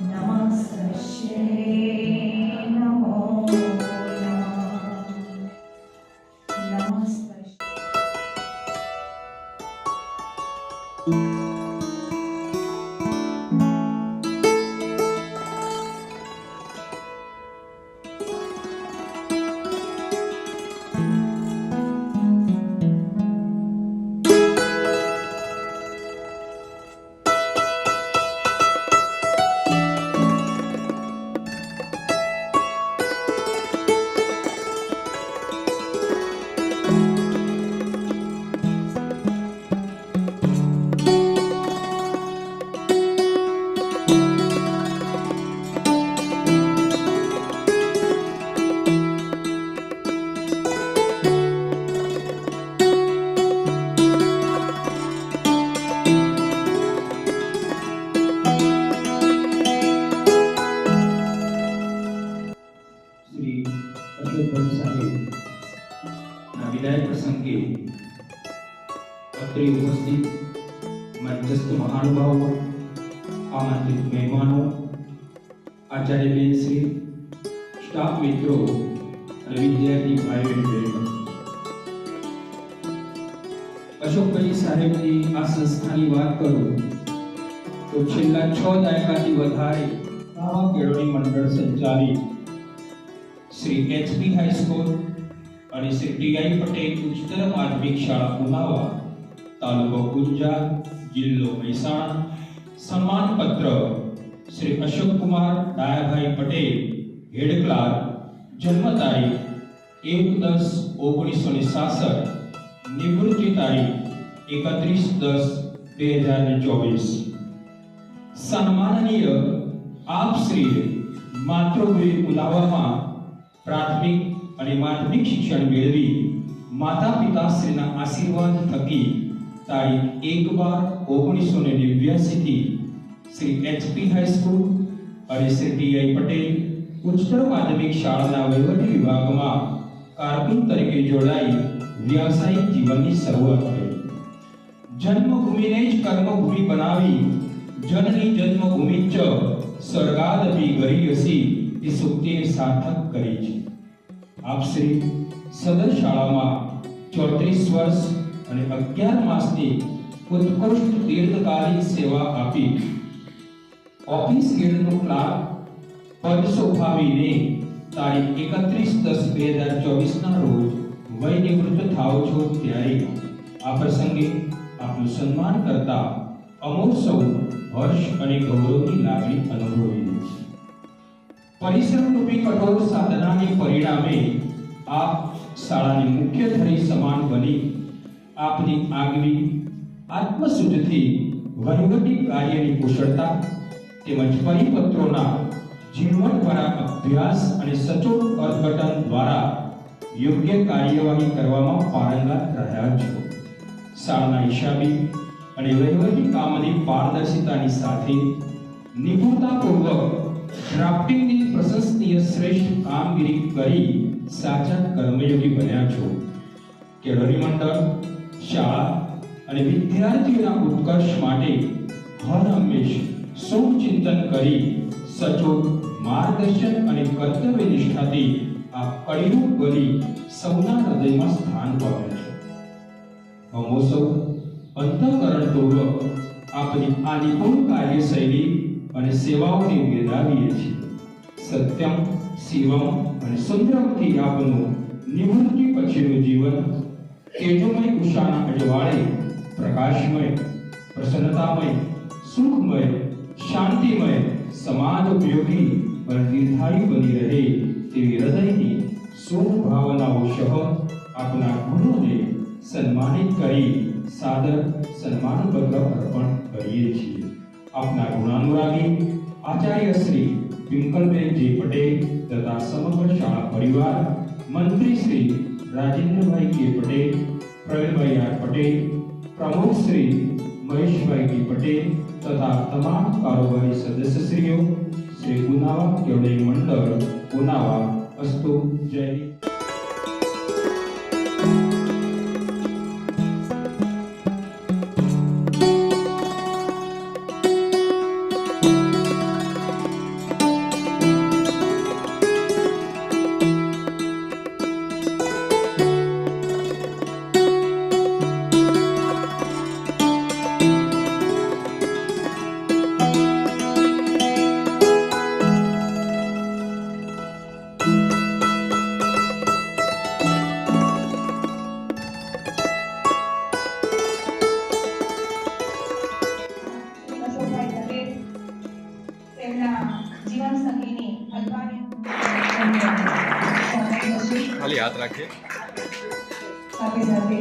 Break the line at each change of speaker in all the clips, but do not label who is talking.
Namaste Namo. Shri staff મિત્રો અને વિદ્યાર્થી ભાઈઓ અને બહેનો. અશોકભાઈ સાહેબની આ સંસ્થાની વાત કરું, તો છેલ્લા છ દાયકાથી વધારે આવા કેળવણી મંડળ સંચાલિત શ્રી એચપી હાઈસ્કૂલ અને શ્રી ટીઆઈ પટેલ ઉચ્ચતર માધ્યમિક શાળા ઉનાવા તાલુકો ગુંજા, જિલ્લો મહેસાણા, સન્માનપત્ર શ્રી અશોકકુમાર ડાયાભાઈ પટેલ હેડ ક્લાર્ક જન્મ તારીખ એક દસ ઓગણીસો ને સાસઠ નિવૃત્તિ તારીખ એકત્રીસ દસ બે હજાર ને ચોવીસ સન્માનનીય આપ શ્રી માતૃભૂમિ ઉનાવામાં પ્રાથમિક અને માધ્યમિક શિક્ષણ મેળવી માતા પિતાશ્રીના આશીર્વાદ થકી તારીખ એક બાર ઓગણીસો ને નેવ્યાસી થી શ્રી એચપી હાઈસ્કૂલ અને શ્રી ટીઆઈ પટેલ ઉચ્ચતર માધ્યમિક શાળાના વહીવટી વિભાગમાં કારકુન તરીકે જોડાઈ વ્યાવસાયિક જીવનની શરૂઆત કરી. જન્મભૂમિને જ કર્મભૂમિ બનાવી જનની જન્મભૂમિ ચ સ્વર્ગાદપી ગરીયસી એ સુક્તિને સાર્થક કરી છે. આપ શ્રી સદર શાળામાં ચોત્રીસ વર્ષ અને અગિયાર માસની ઉત્કૃષ્ટ દીર્ઘકાલીન સેવા આપી ઓફિસ ગેટનો ક્લાર્ક પદ શોભાવીને તારીખ એકત્રીસ દસ બે હજાર ચોવીસના રોજ વય નિવૃત્ત થાઓ છો ત્યારે આ પ્રસંગે આપનું સન્માન કરતા અમો સૌ હર્ષ અને ગૌરવની લાગણી અનુભવી છે. પરિશ્રમ રૂપી કઠોર સાધનાને પરિણામે આપ શાળાની મુખ્ય ધરી સમાન બની. આપની આગવી આત્મશુદ્ધથી વહીવટી કાર્યની કુશળતા તેમજ પરિપત્રોના ઝીણવટભરા અભ્યાસ અને સચોટ અર્થઘટન દ્વારા યોગ્ય કાર્યવાહી કરવામાં પારંગત રહ્યા છો. શાળાના હિસાબી અને વહીવટી કામની પારદર્શિતાની સાથે નિપુણતાપૂર્વક ડ્રાફ્ટિંગની પ્રશંસનીય શ્રેષ્ઠ કામગીરી કરી સાચા કર્મયોગી બન્યા છો. કેળવણી મંડળ, શાળા અને વિદ્યાર્થીઓના ઉત્કર્ષ માટે હર હંમેશ શુભચિંતન કરી સચોટ માર્ગદર્શન અને કર્તવ્ય નિષ્ઠાથી આ કળિયુગ બની સૌના હૃદયમાં સ્થાન પામે છે. અમો સૌ અંતઃકરણપૂર્વક આપની આ નિપુણ કાર્યશૈલી અને સેવાઓને બિરદાવીએ છીએ. સત્યમ, શિવમ અને સુંદરમથી આપનું નિવૃત્તિ પછીનું જીવન તેજોમય ઉષાના અજવાળે પ્રકાશમય, પ્રસન્નતામય, સુખમય શાંતિમય સમાજ ઉપયોગી પણ નિર્ધારી બની રહે તેવી હૃદયની શુભ ભાવનાઓ સહ આપના ગુરુને સન્માનિત કરી સાદર સન્માનપત્ર અર્પણ કરીએ છીએ. આપના ગુણાનુરાગી આચાર્ય શ્રી પિંકલબેનજી પટેલ તથા સમગ્ર શાળા પરિવાર, મંત્રી શ્રી રાજેન્દ્રભાઈ કે પટેલ, પ્રવીણભાઈ આર પટેલ પ્રમુખ શ્રી મહેશભાઈ પટેલ તથા તમામ કારોબારી સદસ્યશ્રીઓ શ્રી ગુનાવા કેવડી મંડળ ગુનાવા અસ્તુ જય
ખાલી હાથ રાખીએ. સાથે સાથે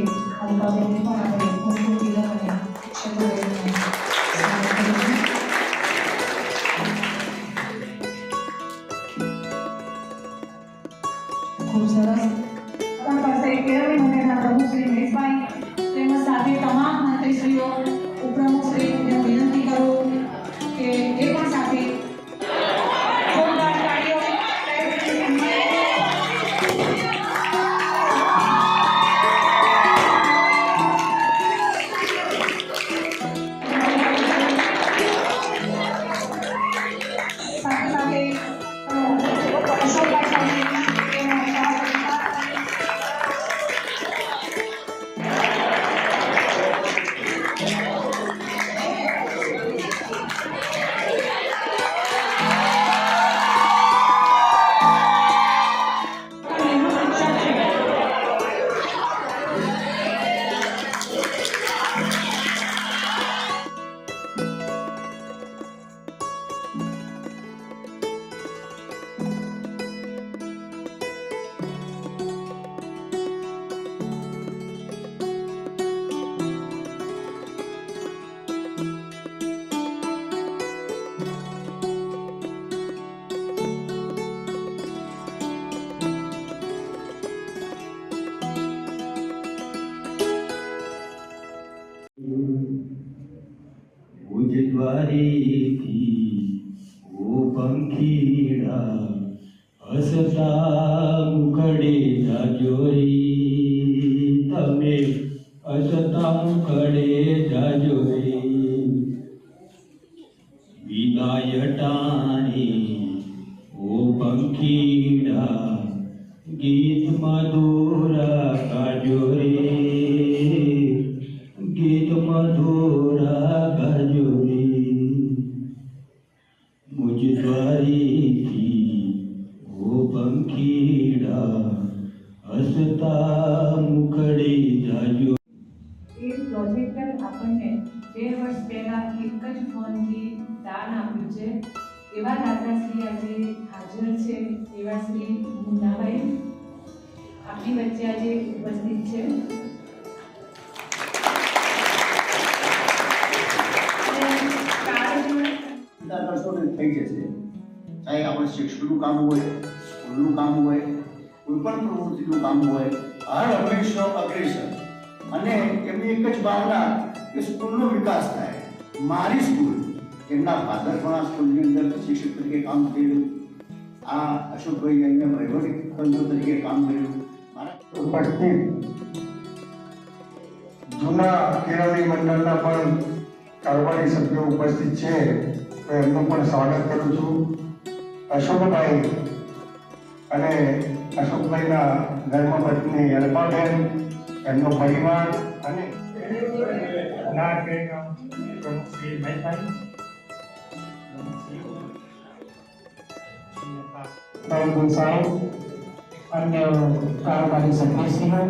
પંખીડા હસતા મુખડે જાજો રે તમે હસતા મુખડે જાજો રે વિદાય ટાણી ઓ પંખીડા ગીત મધુર ગાજો રે ગીત મધુર ગાજો મુજ દ્વારીથી ઓ પંખીડા, હસતા મુખડે જાજો
એ પ્રોજેક્ટર આપણને બે વર્ષ પહેલા એક જ ફોનથી દાન આપ્યું છે. એવા દાદાશ્રી આજે હાજર છે. એવા શ્રી મુન્નાભાઈ આપણી વચ્ચે આજે ઉપસ્થિત છે.
ચાહે આપણે શિક્ષણનું કામ હોય, સ્કૂલનું કામ હોય કોઈ પણ પ્રવૃત્તિનું કામ હોય, હર હંમેશા અગ્રેસર. અને એમની એક જ ભાવના કે સ્કૂલનો વિકાસ થાય. મારી સ્કૂલ, એમના ફાધર પણ આ સ્કૂલની અંદર શિક્ષક તરીકે કામ કર્યું. આ અશોકભાઈ અહીંયા વહીવટી તંત્ર તરીકે કામ કર્યું. મારા
જૂના કેળવણી મંડળના પણ કારોબારી સભ્યો ઉપસ્થિત છે. એમનું પણ સ્વાગત કરું છું. અશોકભાઈ અને અશોકભાઈના ધર્મપત્ની અલ્પાબેન એમનો પરિવાર અને
પ્રમુખ શ્રી
સાહેબ અન્ય કારોબારી સભ્યશ્રીઓ